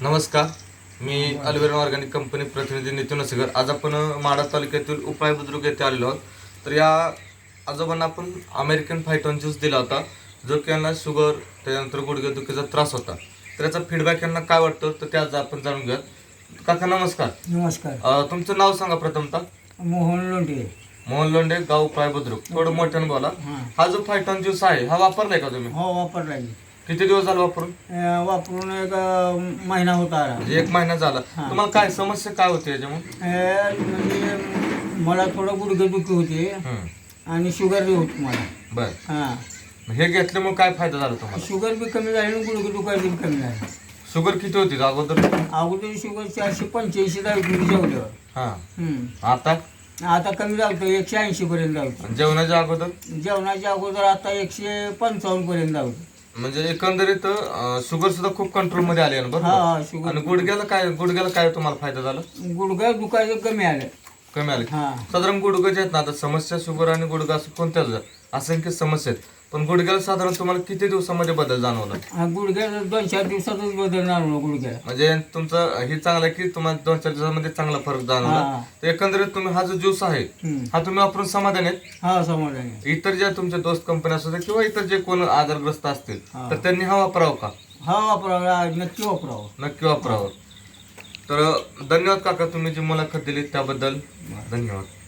नमस्कार. मी अल्वेरन organic company प्रतिनिधी नितीन नसेकर आज आपण माडा तालुक्यातील उपाय बुद्रुक येथे आलेलो आहोत. तर या आजोबांना आपण अमेरिकन फायटॉन ज्यूस दिला होता जो की यांना शुगर त्याच्यानंतर गुडघेदुखीचा त्रास होता. तर याचा फीडबॅक यांना काय वाटतं तर ते आज आपण जाणून घेऊयात. काका नमस्कार. नमस्कार. अं, तुमचं नाव सांगा प्रथमतः. मोहन लोंढे. मोहन लोंढे गाव उपाय बुद्रुक. थोडं मोठ्यानं बोला. हां. जो फायटॉन ज्यूस आहे हा वापरलाय का तुम्ही? हो वापरला. किती दिवस झाला वापरून? अं, वापरून एक अं, महिना होता आला. म्हणजे एक महिना झाला. हां. तुम्हाला काय समस्या काय होती याच्यामुळे? अं, म्हणजे मला थोडं गुडघेदुखी होते. आणि शुगर बी होती मला. बर. हां. हे घेतल्यामुळे काय फायदा झाला तुम्हाला? शुगर बी कमी झाली आणि गुडघेदुखायची बी कमी झाली. शुगर किती होती अगोदर? अगोदर शुगर चारशे पंच्याऐंशी जायची जेवल्यावर हा. हम्म. आता? आता कमी जावतं एकशे ऐंशी पर्यंत जावतं आणि जेवणाच्या अगोदर? जेवणाच्या अगोदर आता एकशे पंचावन्न पर्यंत जावतं म्हणजे एकंदरीत शुगर सुद्धा खूप कंट्रोलमध्ये आली आहे ना हा बरोबर आणि गुडघ्याला काय गुडघ्याला काय तुम्हाला फायदा झाला? गुडघा दुखायचं कमी आलं. कमी आले. हां. साधारण गुडघे जे आहेत ना आता समस्या शुगर आणि गुडघा असं कोणत्याच असंख्य समस्या आहेत. पण गुडघ्याला साधारण तुम्हाला किती दिवसामध्ये बदल जाणवला? हा गुडघ्याला दोन चार दिवसातच बदलणार ना गुडघ्याला. म्हणजे तुमचं हे चांगलं आहे की तुम्हाला दोन चार दिवसामध्ये चांगला फरक जाणवला. हा. तर एकंदरीत तुम्ही हा जो ज्यूस आहे हम्म. हा तुम्ही वापरून समाधान आहेत? हा समाधानी इतर ज्या तुमच्या दोस्त कंपनी असू किंवा इतर जे कोण आजारग्रस्त असतील हा. तर त्यांनी हा वापरावा का? हा वापरावं नक्की वापरावं. नक्की वापरावं. तर धन्यवाद काका तुम्ही जी मुलाखत दिली त्याबद्दल. धन्यवाद.